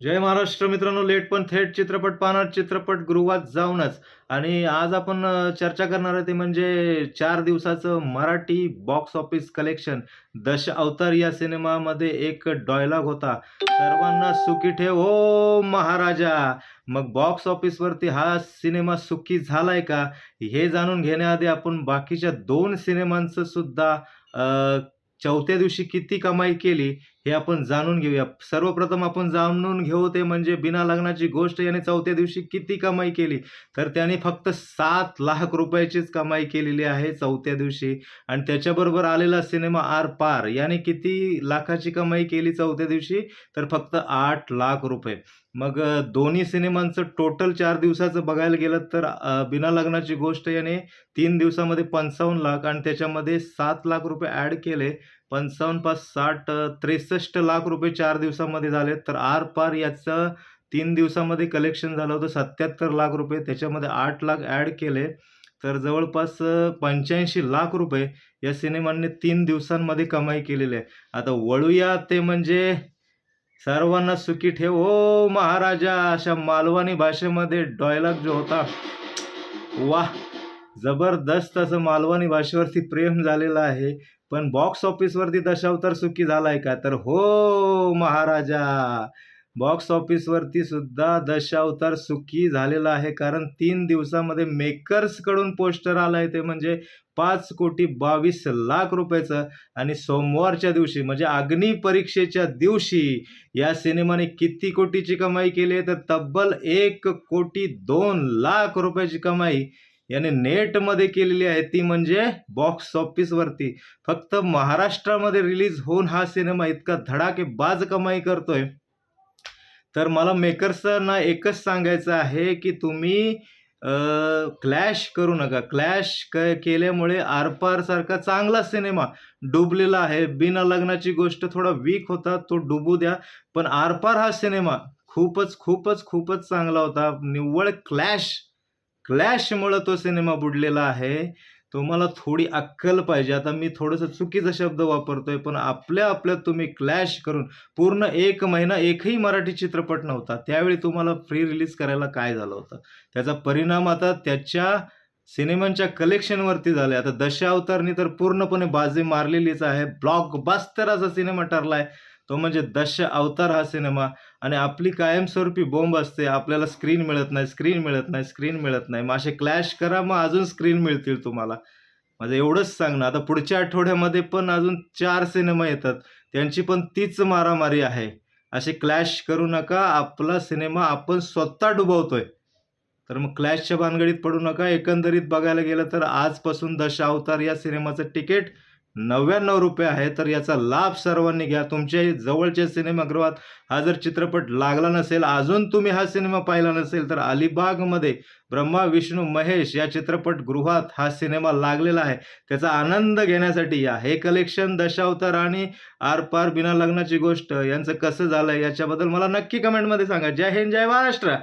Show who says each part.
Speaker 1: जय महाराष्ट्र मित्रांनो लेट पण थेट चित्रपट पाहणार चित्रपट गृहात जाऊनच. आणि आज आपण चर्चा करणार आहे ते म्हणजे चार दिवसाचं मराठी बॉक्स ऑफिस कलेक्शन दश अवतार या सिनेमामध्ये एक डायलॉग होता. सर्वांना सुखी ठेव हो महाराजा. मग बॉक्स ऑफिसवरती हा सिनेमा सुखी झालाय का? हे जाणून घेण्याआधी आपण बाकीच्या दोन सिनेमांचं सुद्धा चौथ्या दिवशी किती कमाई केली? हे आपण जाणून घेऊया. सर्वप्रथम आपण जाणून घेऊ ते म्हणजे बिना लग्नाची गोष्ट याने चौथ्या दिवशी किती कमाई केली? तर त्याने फक्त सात लाख रुपयाचीच कमाई केलेली आहे चौथ्या दिवशी. आणि त्याच्याबरोबर आलेला सिनेमा आर पार याने किती लाखाची कमाई केली चौथ्या दिवशी? तर फक्त आठ लाख रुपये. मग दोन्ही सिनेमांचं टोटल चार दिवसाचं बघायला गेलं तर बिना लग्नाची गोष्ट याने तीन दिवसामध्ये पंचावन्न लाख आणि त्याच्यामध्ये सात लाख रुपये ॲड केले. पंचावन्न पाच साठ त्रेसष्ट लाख रुपये चार दिवसामध्ये झाले. तर आर पार याचं तीन दिवसामध्ये कलेक्शन झालं होतं. सत्याहत्तर लाख रुपये. त्याच्यामध्ये आठ लाख ॲड केले. तर जवळपास पंच्याऐंशी लाख रुपये या सिनेमांनी तीन दिवसांमध्ये कमाई केलेली आहे. आता वळूया ते म्हणजे सर्वांना सुखी ठेव. ओ महाराजा अशा मालवणी भाषेमध्ये डायलॉग जो होता वाह! जबरदस्त असं मालवणी भाषेवरती प्रेम झालेलं आहे. पण बॉक्स ऑफिसवरती दशावतार सुखी झालाय का? तर हो महाराजा. बॉक्स ऑफिसवरती सुद्धा दशावतार सुखी झालेला आहे. कारण तीन दिवसामध्ये मेकर्सकडून पोस्टर आलं आहे ते म्हणजे पाच कोटी बावीस लाख रुपयाचं. आणि सोमवारच्या दिवशी म्हणजे अग्निपरीक्षेच्या दिवशी या सिनेमाने किती कोटीची कमाई केली आहे? तर तब्बल एक कोटी दोन लाख रुपयाची कमाई याने नेटमध्ये केलेली आहे ती म्हणजे बॉक्स ऑफिसवरती फक्त महाराष्ट्रामध्ये रिलीज होऊन हा सिनेमा इतका धडाकेबाज कमाई करतोय. तर मला मेकर्सना एकच सांगायचं आहे की तुम्ही क्लॅश करू नका. क्लॅश क केल्यामुळे आरपारसारखा चांगला सिनेमा डुबलेला आहे. बिना लग्नाची गोष्ट थोडा वीक होता तो डुबू द्या. पण आरपार हा सिनेमा खूपच खूपच खूपच चांगला होता. निव्वळ क्लॅश क्लॅशमुळं तो सिनेमा बुडलेला आहे. तुम्हाला थोडी अक्कल पाहिजे. आता मी थोडंसं चुकीचा शब्द वापरतोय पण आपल्या आपल्यात तुम्ही क्लॅश करून पूर्ण एक महिना एकही मराठी चित्रपट नव्हता. त्यावेळी तुम्हाला फ्री रिलीज करायला काय झालं होतं? त्याचा परिणाम आता त्याच्या सिनेमांच्या कलेक्शनवरती झाले आता दशावतारनी तर पूर्णपणे बाजी मारलेलीच आहे. ब्लॉकबास्तराचा असा सिनेमा ठरला आहे तो म्हणजे दश अवतार हा सिनेमा. आणि आपली कायमस्वरूपी बॉम्ब असते आपल्याला स्क्रीन मिळत नाही स्क्रीन मिळत नाही स्क्रीन मिळत नाही. मग असे क्लॅश करा मग अजून स्क्रीन मिळतील तुम्हाला. माझं एवढंच सांगणं. आता पुढच्या आठवड्यामध्ये पण अजून चार सिनेमा येतात. त्यांची पण तीच मारामारी आहे. असे क्लॅश करू नका. आपला सिनेमा आपण स्वतः डुबवतोय. तर मग क्लॅशच्या भानगडीत पडू नका. एकंदरीत बघायला गेलं तर आजपासून दश अवतार या सिनेमाचं तिकीट नव्याण्णव रुपये आहे तर याचा लाभ सर्वांनी घ्या. तुमच्या जवळच्या सिनेमागृहात हा जर चित्रपट लागला नसेल अजून तुम्ही हा सिनेमा पाहिला नसेल तर अलिबागमध्ये ब्रह्मा विष्णू महेश या चित्रपटगृहात हा सिनेमा लागलेला आहे. त्याचा आनंद घेण्यासाठी या. हे कलेक्शन दशावतार आणि आर पार बिना लग्नाची गोष्ट. यांचं कसं झालं याच्याबद्दल मला नक्की कमेंटमध्ये सांगा. जय हिंद जय महाराष्ट्र!